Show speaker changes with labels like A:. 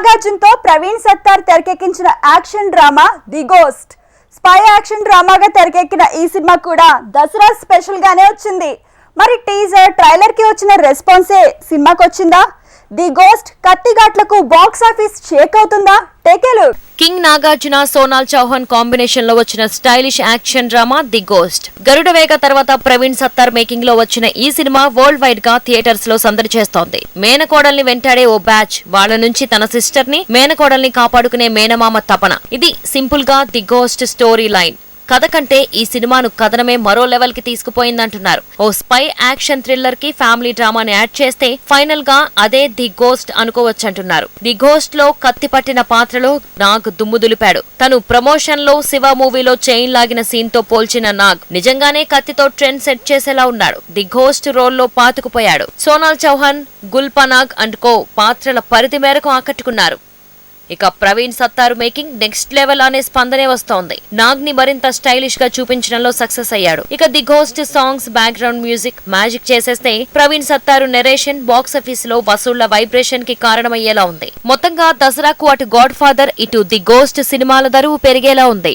A: నాగార్జున్తో ప్రవీణ్ సత్తార్ తెరకెక్కించిన action drama the ghost. Spy action డ్రామాగా తెరకెక్కిన ఈ సినిమా కూడా దసరా స్పెషల్ గానే వచ్చింది. మరి టీజర్ ట్రైలర్కి వచ్చిన రెస్పాన్సే సినిమాకి వచ్చిందా ది గోస్ట్ కత్తిఘాట్లకు బాక్స్ ఆఫీస్ షేక్ అవుతుందా? టేకేలు
B: కింగ్ నాగార్జున సోనాల్ చౌహాన్ కాంబినేషన్లో వచ్చిన stylish action drama the ghost Garuda Vega తర్వాత ప్రవీణ్ సత్తార్ మేకింగ్లో వచ్చిన ఈ సినిమా వరల్డ్ వైడ్గా థియేటర్స్లో సందడి చేస్తోంది. మేనకోడల్ని వెంటాడే ఓ బ్యాచ్ వాళ్ళ నుంచి తన సిస్టర్ని మేనకోడల్ని కాపాడుకునే మేనమామ తపన. ఇది సింపుల్గా ది గోస్ట్ స్టోరీ లైన్ కథ కంటే ఈ సినిమాను కథనమే మరో లెవెల్కి తీసుకుపోయిందంటున్నారు. ఓ స్పై యాక్షన్ థ్రిల్లర్కి ఫ్యామిలీ డ్రామాని యాడ్ చేస్తే ఫైనల్గా అదే ది గోస్ట్ అనుకోవచ్చంటున్నారు. ది గోస్ట్లో కత్తి పట్టిన పాత్రలో నాగ్ దుమ్ము దులిపాడు. తను ప్రమోషన్లో శివ మూవీలో చైన్ లాగిన సీన్తో పోల్చిన నాగ్ నిజంగానే కత్తితో ట్రెండ్ సెట్ చేసేలా ఉన్నాడు. ది గోస్ట్ రోల్లో పాతుకుపోయాడు. సోనాల్ చౌహాన్ గుల్పనాగ్ అండ్ కో పాత్రల పరిధి మేరకు ఆకట్టుకున్నారు. ఇక Praveen Sattaru making next level అనే స్పందనే వస్తోంది. నాగ్ని మరింత స్టైలిష్గా చూపించడంలో సక్సెస్ అయ్యాడు. ఇక the ghost songs background music magic చేసేస్తే ప్రవీణ్ సత్తారు నెరేషన్ బాక్స్ ఆఫీస్లో వసూళ్ళ వైబ్రేషన్కి కారణమయ్యేలా ఉంది. మొత్తంగా దసరాకు అటు గాడ్ ఫాదర్ ఇటు ది గోస్ట్ సినిమాల ధరువు పెరిగేలా ఉంది.